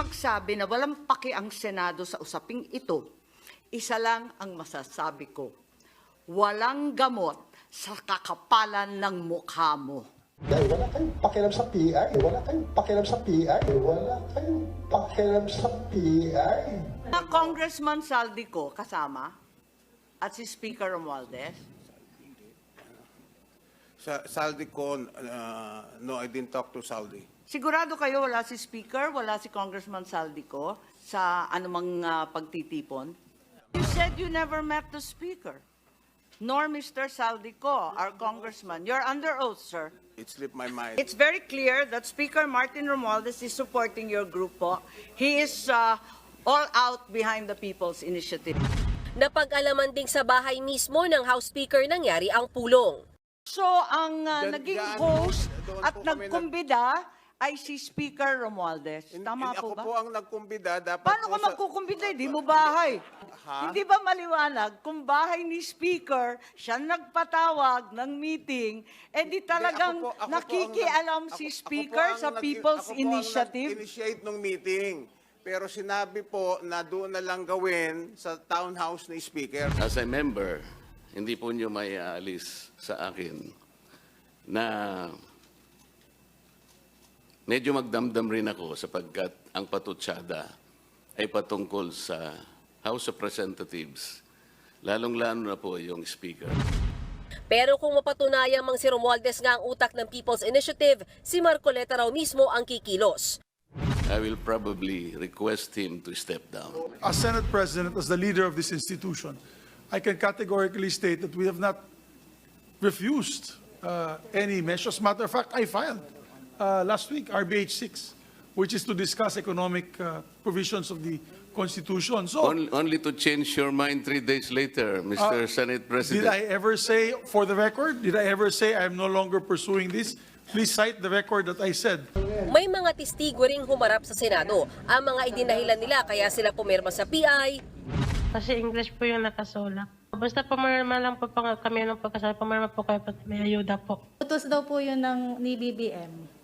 magsabi na walang paki ang Senado sa usaping ito, isa lang ang masasabi ko. Walang gamot sa kakapalan ng mukha mo. Dahil wala kayong pakialam sa PI. Wala kayong pakialam sa PI. Wala kayong pakialam sa PI. Na Congressman Saldico kasama at si Speaker Romualdez. Sa Saldi ko, uh, no, I didn't talk to Saldi. Sigurado kayo wala si Speaker, wala si Congressman Saldico sa anumang ah, pagtitipon? You said you never met the Speaker, nor Mr. Saldico, our congressman. You're under oath, sir. It slipped my mind. It's very clear that Speaker Martin Romualdez is supporting your group po. He is uh, all out behind the People's Initiative. Napag-alaman ding sa bahay mismo ng House Speaker nangyari ang pulong. So, ang uh, naging host doon at po kami nag- nagkumbida ay si Speaker Romualdez. Tama po ako ba? po ang nagkumbida. Dapat Paano po ka sa- magkukumbida? Hindi mo bahay. Ha? Hindi ba maliwanag kung bahay ni Speaker, siya nagpatawag ng meeting, eh di talagang Hindi, ako po- ako po ang nakikialam nag- si ako- ako Speaker po ang sa nag- People's ako po ang Initiative? nag-initiate ng meeting. Pero sinabi po na doon na lang gawin sa townhouse ni Speaker. As a member, hindi po nyo may aalis sa akin na medyo magdamdam rin ako sapagkat ang patutsada ay patungkol sa House of Representatives, lalong-lalo na po yung Speaker. Pero kung mapatunayan mang si Romualdez nga ang utak ng People's Initiative, si Marcoleta raw mismo ang kikilos. I will probably request him to step down. as Senate President, as the leader of this institution, I can categorically state that we have not refused uh, any measures. Matter of fact, I filed uh, last week RBH 6, which is to discuss economic uh, provisions of the Constitution. So, Only, only to change your mind three days later, Mr. Senate did President. I ever say, for the record, did I ever say I'm no longer pursuing this? Please cite the record that I said. May mga testigo ring humarap sa Senado. Ang mga idinahilan nila kaya sila pumirma sa PI, Kasi English po yung nakasulak. Basta pumirma lang po pang- kami ng pagkasal, pumirma po kayo may ayuda po. Utos daw po yun ng, ni BBM.